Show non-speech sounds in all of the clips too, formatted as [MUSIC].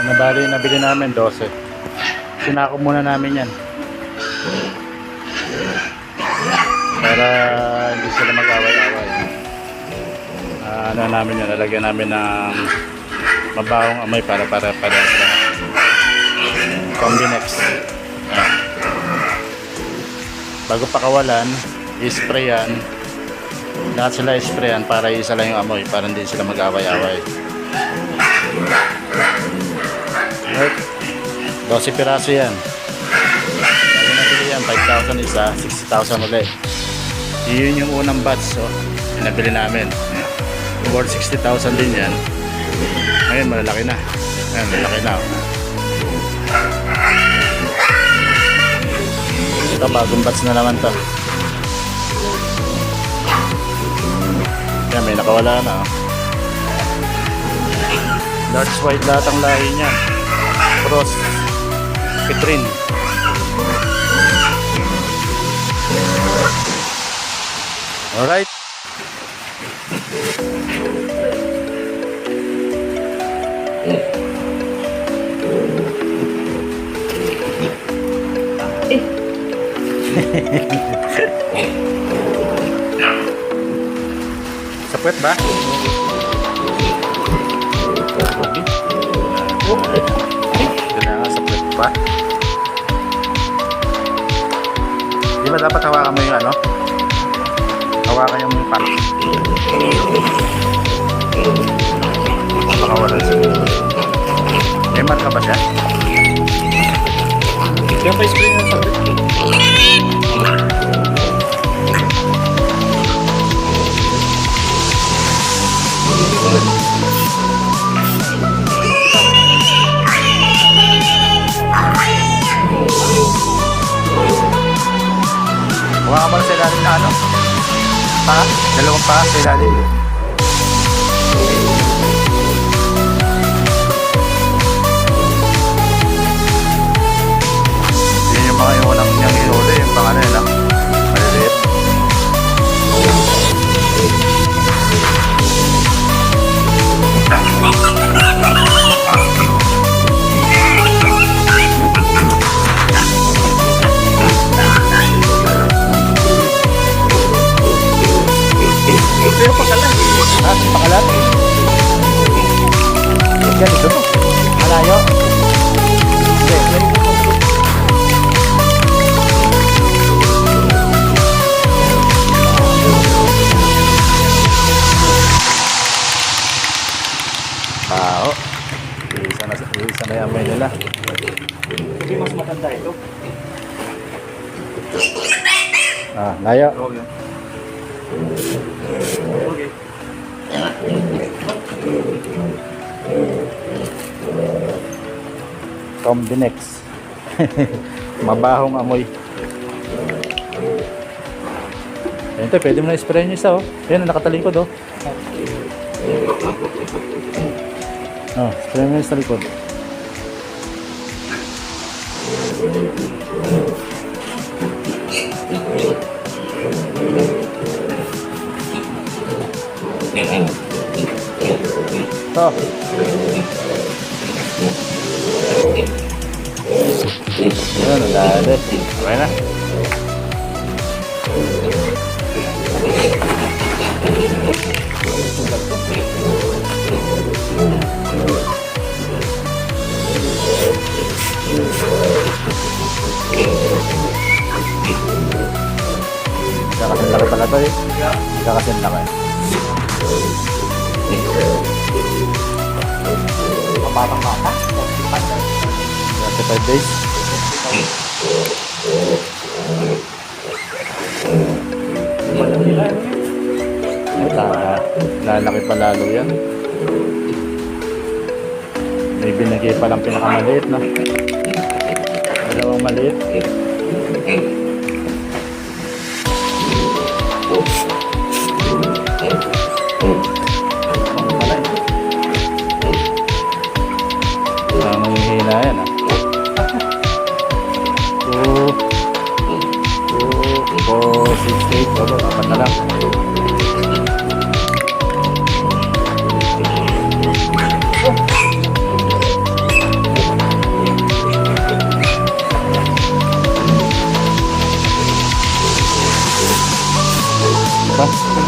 Nabali, nabili namin 12. Sinako muna namin yan. Para hindi sila mag-away-away. Ah, ano namin yan, nalagyan namin ng mabawang amoy para para para sila. Combinex. Bago pakawalan, i-spray yan. Lahat sila i-sprayan para isa lang yung amoy, para hindi sila mag-away-away. Right? 12 piraso yan. Bali nabili yan, 5,000 isa, 60,000 ulit. Yun yung unang batch, so, nabili namin. Worth 60,000 din yan. Ngayon, malalaki na. Ngayon, malalaki na. Ito, bagong batch na naman to. Yan, may nakawala na. Oh. Large white lahat ang lahi niya. Cross. Petrin. Alright. Sa puwet ba? Na pa. Di ba dapat hawakan mo yung ano? Hawakan yung pan. Ano? Pa? Dalawang pa sa ilalim. Yan, ito to. Malayo. Hindi, yan ito. Tao. Isa na, isa na yung nila. Hindi mas matanda ito. Ah, layo. Okay. Okay. Combinex. [LAUGHS] Mabahong amoy. Ayun to, pwede mo na spray nyo isa oh. Ayun, nakatalikod oh. Oh, spray mo sa likod. Oh. Ayun, ang dali. Okay na. Kakasin laki pala to eh. Kakasin laki. Kabatang bata. 35 days. Ay, tama. Lalaki pa lalo yan. May binigay pa lang pinakamaliit, no? Dalawang maliit. Ah, na yan ah. Two, two, four, six, eight, baba, apat na lang. Basta.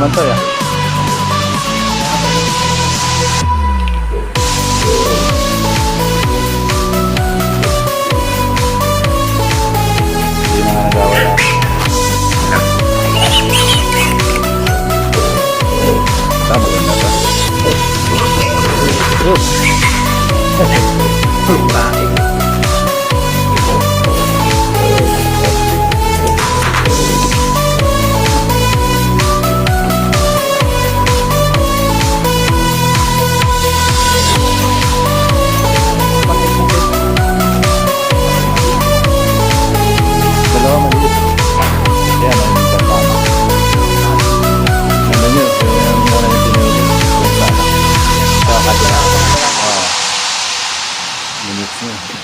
Nila yung inuman to ya. Hindi na nga nagawa yan. Tama ganda ba? Yes. Minutes nyo.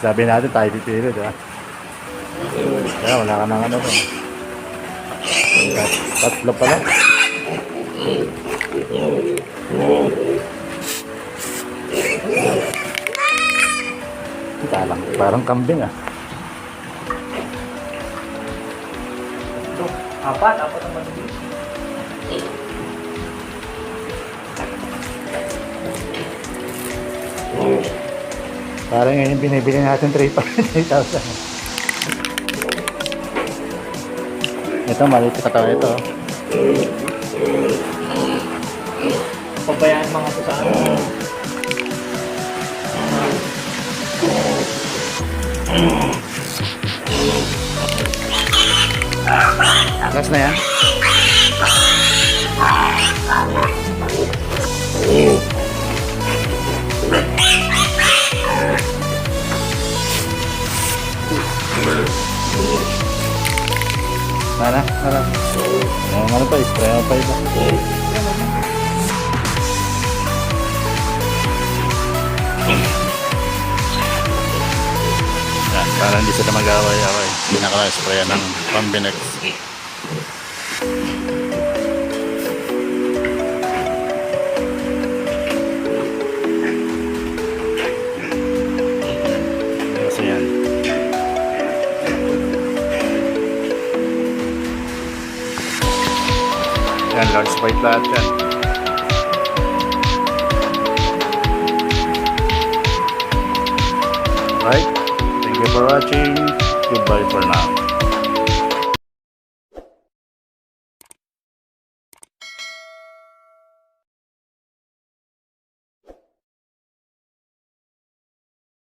Sabi natin tayo pipili, di ba? Kaya wala ka nang ano to. Tat- Tatlo pala. Talang, parang kambing ah. Apat, apat ang manubin. Parang ngayon binibili natin 3,000. [LAUGHS] Ito, maliit ka tayo ito. Pabayaan mga to sa ano. Last na yan. Spray mo pa iba. Yan, para hindi sila mag-away-away. Hindi na kaya sprayan ng pambinex. Large bite lahat yan. Right? Thank you for watching. Goodbye for now.